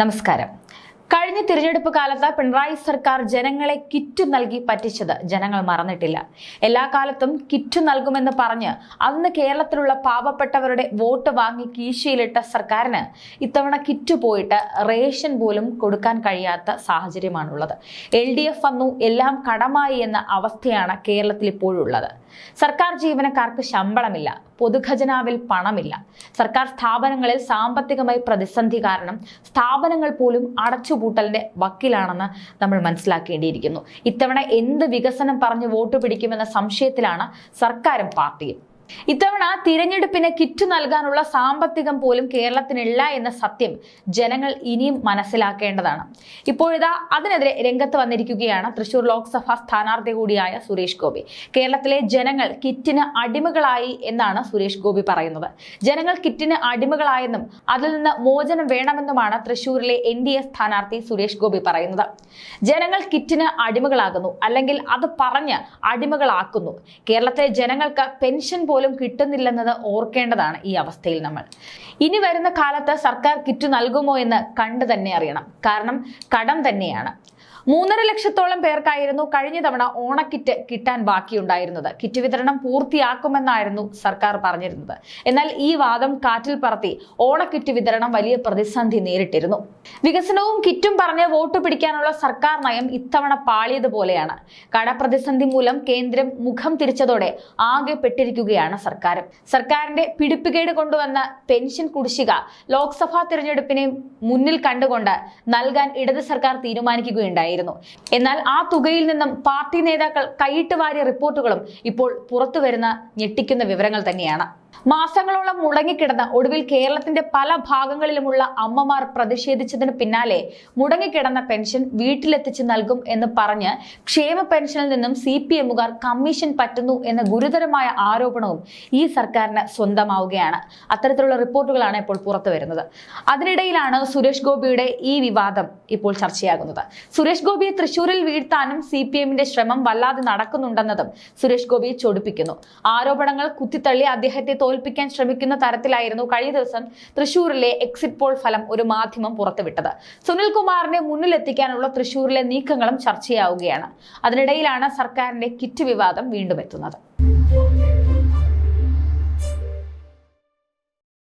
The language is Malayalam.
നമസ്കാരം. കഴിഞ്ഞ തിരഞ്ഞെടുപ്പ് കാലത്ത് പിണറായി സർക്കാർ ജനങ്ങളെ കിറ്റ് നൽകി പറ്റിച്ചത് ജനങ്ങൾ മറന്നിട്ടില്ല. എല്ലാ കാലത്തും കിറ്റ് നൽകുമെന്ന് പറഞ്ഞ് അന്ന് കേരളത്തിലുള്ള പാവപ്പെട്ടവരുടെ വോട്ട് വാങ്ങി കീശയിലിട്ട സർക്കാരിന് ഇത്തവണ കിറ്റ് പോയിട്ട് റേഷൻ പോലും കൊടുക്കാൻ കഴിയാത്ത സാഹചര്യമാണുള്ളത്. എൽ ഡി എഫ് വന്നു എല്ലാം കടമായി എന്ന അവസ്ഥയാണ് കേരളത്തിൽ ഇപ്പോഴുള്ളത് സർക്കാർ ജീവനക്കാർക്ക് ശമ്പളമില്ല. പൊതുഖജനാവിൽ പണമില്ല. സർക്കാർ സ്ഥാപനങ്ങളിൽ സാമ്പത്തികമായി പ്രതിസന്ധി കാരണം സ്ഥാപനങ്ങൾ പോലും അടച്ചുപൂട്ടലിന്റെ വക്കിലാണെന്ന് നമ്മൾ മനസ്സിലാക്കേണ്ടിയിരിക്കുന്നു. ഇത്തവണ എന്ത് വികസനം പറഞ്ഞ് വോട്ട് പിടിക്കുമെന്ന സംശയത്തിലാണ് സർക്കാരും പാർട്ടിയും. ഇത്തവണ തിരഞ്ഞെടുപ്പിന് കിറ്റ് നൽകാനുള്ള സാമ്പത്തികം പോലും കേരളത്തിനില്ല എന്ന സത്യം ജനങ്ങൾ ഇനിയും മനസ്സിലാക്കേണ്ടതാണ്. ഇപ്പോഴിതാ അതിനെതിരെ രംഗത്ത് വന്നിരിക്കുകയാണ് തൃശൂർ ലോക്സഭാ സ്ഥാനാർത്ഥി കൂടിയായ സുരേഷ് ഗോപി. കേരളത്തിലെ ജനങ്ങൾ കിറ്റിന് അടിമകളായി എന്നാണ് സുരേഷ് ഗോപി പറയുന്നത്. ജനങ്ങൾ കിറ്റിന് അടിമകളായെന്നും അതിൽ നിന്ന് മോചനം വേണമെന്നുമാണ് തൃശൂരിലെ എൻ ഡി എ സ്ഥാനാർത്ഥി സുരേഷ് ഗോപി പറയുന്നത്. ജനങ്ങൾ കിറ്റിന് അടിമകളാകുന്നു അല്ലെങ്കിൽ അത് പറഞ്ഞ് അടിമകളാക്കുന്നു. കേരളത്തിലെ ജനങ്ങൾക്ക് പെൻഷൻ കിട്ടുന്നില്ലെന്നത് ഓർക്കേണ്ടതാണ് ഈ അവസ്ഥയിൽ നമ്മൾ. ഇനി വരുന്ന കാലത്ത് സർക്കാർ കിറ്റ് നൽകുമോ എന്ന് കണ്ടു തന്നെ അറിയണം. കാരണം കടം തന്നെയാണ്. മൂന്നര ലക്ഷത്തോളം പേർക്കായിരുന്നു കഴിഞ്ഞ തവണ ഓണക്കിറ്റ് കിട്ടാൻ ബാക്കിയുണ്ടായിരുന്നത്. കിറ്റ് വിതരണം പൂർത്തിയാക്കുമെന്നായിരുന്നു സർക്കാർ പറഞ്ഞിരുന്നത്. എന്നാൽ ഈ വാദം കാറ്റിൽ പറത്തി ഓണക്കിറ്റ് വിതരണം വലിയ പ്രതിസന്ധി നേരിട്ടിരുന്നു. വികസനവും കിറ്റും പറഞ്ഞ് വോട്ട് പിടിക്കാനുള്ള സർക്കാർ നയം ഇത്തവണ പാളിയതുപോലെയാണ്. കടപ്രതിസന്ധി മൂലം കേന്ദ്രം മുഖം തിരിച്ചതോടെ ആകെ പെട്ടിരിക്കുകയാണ് സർക്കാർ സർക്കാരിന്റെ പിടിപ്പുകേട് കൊണ്ടുവന്ന പെൻഷൻ കുടിശ്ശിക ലോക്സഭാ തിരഞ്ഞെടുപ്പിനെ മുന്നിൽ കണ്ടുകൊണ്ട് നൽകാൻ ഇടത് സർക്കാർ തീരുമാനിക്കുകയുണ്ടായിരുന്നു എന്നാൽ ആ തുകയിൽ നിന്നും പാർട്ടി നേതാക്കൾ കൈയിട്ട് വാരിയ റിപ്പോർട്ടുകളും ഇപ്പോൾ പുറത്തുവരുന്ന ഞെട്ടിക്കുന്ന വിവരങ്ങൾ തന്നെയാണ്. മാസങ്ങളോളം മുടങ്ങിക്കിടന്ന ഒടുവിൽ കേരളത്തിന്റെ പല ഭാഗങ്ങളിലുമുള്ള അമ്മമാർ പ്രതിഷേധിച്ചതിന് പിന്നാലെ മുടങ്ങിക്കിടന്ന പെൻഷൻ വീട്ടിലെത്തിച്ച് നൽകും എന്ന് പറഞ്ഞ് ക്ഷേമ പെൻഷനിൽ നിന്നും സി പി എമ്മുകാർ കമ്മീഷൻ പറ്റുന്നു എന്ന ഗുരുതരമായ ആരോപണവും ഈ സർക്കാരിന് സ്വന്തമാവുകയാണ്. അത്തരത്തിലുള്ള റിപ്പോർട്ടുകളാണ് ഇപ്പോൾ പുറത്തു വരുന്നത്. അതിനിടയിലാണ് സുരേഷ് ഗോപിയുടെ ഈ വിവാദം ഇപ്പോൾ ചർച്ചയാകുന്നത്. സുരേഷ് ഗോപിയെ തൃശൂരിൽ വീഴ്ത്താനും സി പി എമ്മിന്റെ ശ്രമം വല്ലാതെ നടക്കുന്നുണ്ടെന്നതും സുരേഷ് ഗോപിയെ ചൊടിപ്പിക്കുന്നു. ആരോപണങ്ങൾ കുത്തിത്തള്ളി അദ്ദേഹത്തെ തോൽപ്പിക്കാൻ ശ്രമിക്കുന്ന തരത്തിലായിരുന്നു കഴിഞ്ഞ ദിവസം തൃശൂരിലെ എക്സിറ്റ് പോൾ ഫലം ഒരു മാധ്യമം പുറത്തുവിട്ടത്. സുനിൽകുമാറിനെ മുന്നിലെത്തിക്കാനുള്ള തൃശൂരിലെ നീക്കങ്ങളും ചർച്ചയാവുകയാണ്. അതിനിടയിലാണ് സർക്കാരിന്റെ കിറ്റ് വിവാദം വീണ്ടും എത്തുന്നത്.